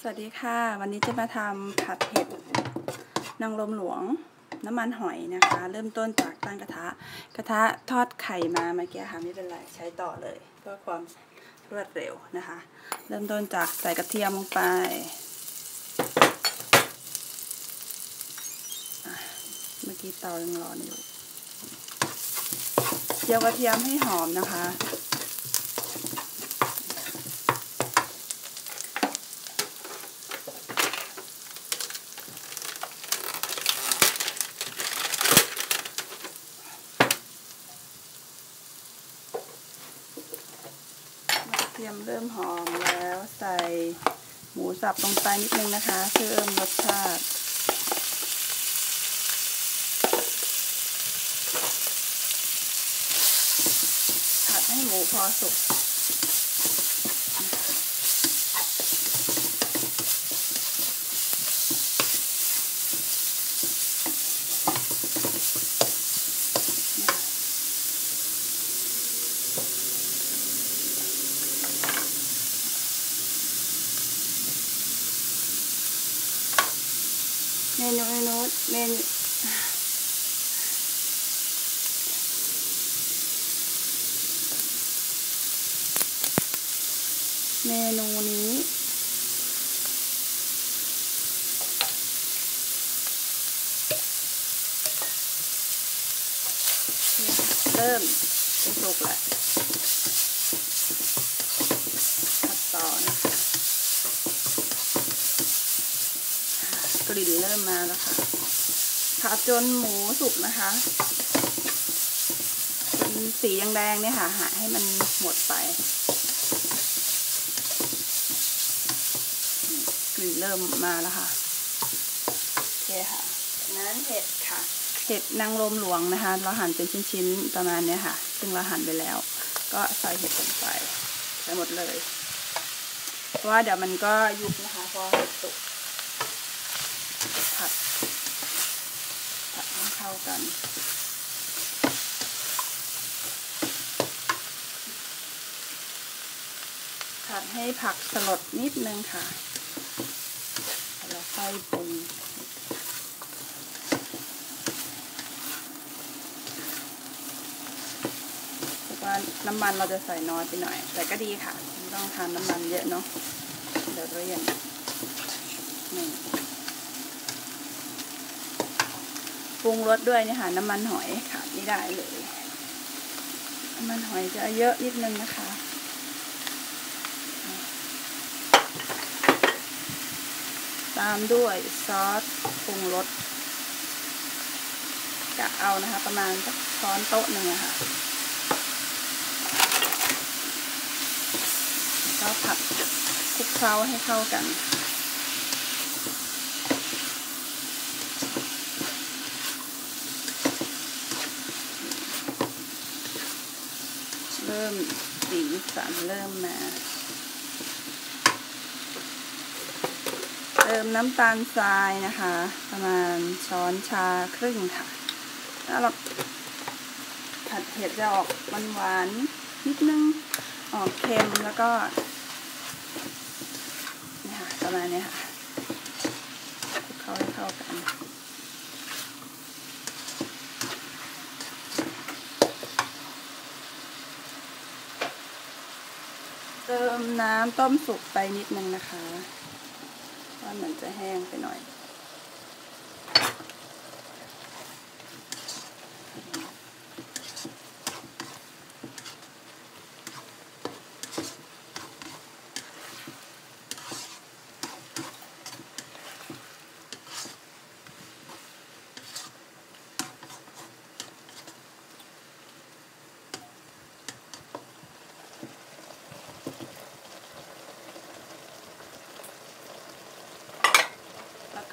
สวัสดีค่ะ วันนี้จะมาทำผัดเห็ดนางรมหลวงน้ำมันหอยนะคะ เริ่มต้นจากตั้งกระทะ กระทะทอดไข่มาเมื่อกี้ค่ะไม่เป็นไรใช้ต่อเลยเพื่อความรวดเร็วนะคะ เริ่มต้นจากใส่กระเทียมลงไปเมื่อกี้เตายังร้อนอยู่เจียวกระเทียมให้หอมนะคะ เทียมเริ่มหอมแล้วใส่หมูสับลงไปนิดนึงนะคะ เพิ่มรสชาติ ผัดให้หมูพอสุก เม นูเมนูเมนเมนูนี้เริ่มสุกแล้วผัดต่อนะคะ กลิ่นเริ่มมาแล้วค่ะผัดจนหมูสุกนะคะเป็นสีแดงๆเนี่ยค่ะหาให้มันหมดไปนี่กลิ่นเริ่มมาแล้วค่ะโอเคค่ะจากนั้นเห็ดค่ะ เห็ดนางรมหลวงนะคะ เราหั่นเป็นชิ้นๆประมาณเนี้ยค่ะ ซึ่งเราหั่นไปแล้ว ก็ใส่เห็ดลงไปใส่หมดเลย เพราะว่าเดี๋ยวมันก็ยุบนะคะพอเห็ดสุก ผัดผัดให้ เข้ากันผัดให้ผักสลดนิดนึงค่ะ แล้วค่อยปรุงว่าน้ำมันเราจะใส่น้อยไปหน่อย แต่ก็ดีค่ะไม่ต้องทานน้ำมันเยอะเนาะ เดี๋ยวเรียนหนี่ง ปรุงรสด้วยเนี่ยค่ะน้ำมันหอยขาดไม่ได้เลยน้ำมันหอยจะเยอะนิดนึงนะคะตามด้วยซอสปรุงรสกะเอานะคะ ประมาณสักช้อนโต๊ะหนึ่งะค่ะก็ผัดคลุกเคล้าให้เข้ากัน เริ่ม สีสันเริ่มมา เติมน้ำตาลทรายนะคะ ประมาณช้อนชาครึ่งค่ะ แล้วเราผัดเผ็ดจะออกหวานๆนิดนึง ออกเค็มแล้วก็นี่ค่ะประมาณนี้ค่ะคลุกเข้าให้เข้ากัน ติมน้ำต้มสุกไปนิดนึงนะคะว่าเหมือนจะแห้งไปหน่อย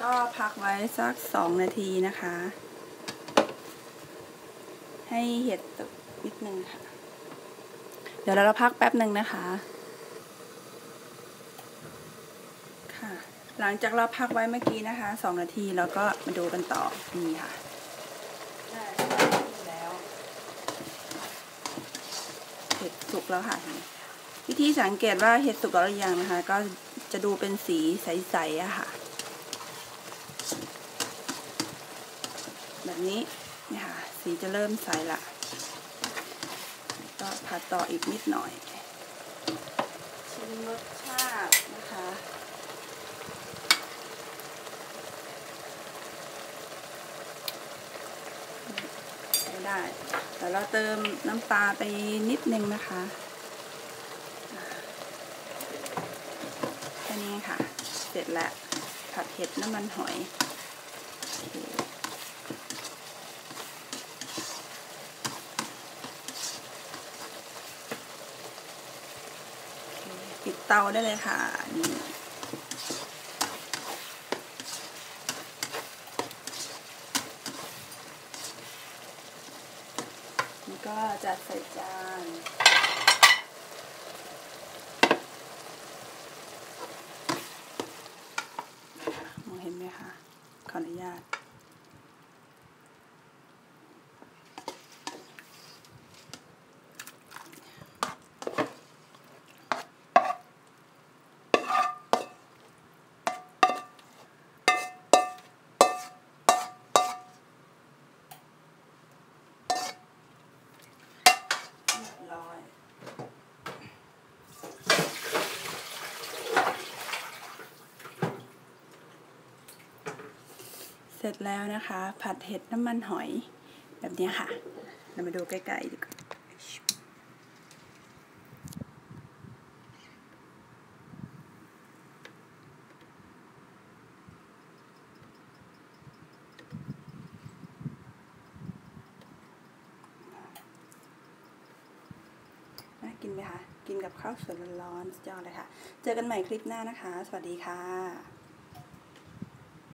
ก็พักไว้สักสองนาทีนะคะ ให้เห็ดตกนิดนึงค่ะ เดี๋ยวเราพักแป๊บหนึ่งนะคะ ค่ะ หลังจากเราพักไว้เมื่อกี้นะคะสองนาทีแล้วก็มาดูกันต่อนี่ค่ะเห็ดสุกแล้วค่ะ วิธีสังเกตว่าเห็ดสุกแล้วหรือยังนะคะ ก็จะดูเป็นสีใสๆอะค่ะ แบบนี้เนี่ยค่ะสีจะเริ่มใสละก็ผัดต่ออีกนิดหน่อย ชิมรสชาตินะคะใช้ได้แต่เราเติมน้ำปลาไปนิดนึงนะคะแค่นี้ค่ะ เสร็จแล้วผัดเห็ดน้ำมันหอยโอเคโอ เตาได้เลยค่ะนี่นี่ก็จัดใส่จานมองเห็นไหมคะ ขออนุญาต เรียบร้อย เส ร็จแล้วนะคะ ผัดเห็ดน้ำมันหอยแบบนี้ค่ะ เรามาดูใกล้ๆดีกว่ากินไหมคะ กินกับข้าวสวยร้อนๆสุดยอเลยค่ะ เจอกันใหม่คลิปหน้านะคะ สวัสดีค่ะ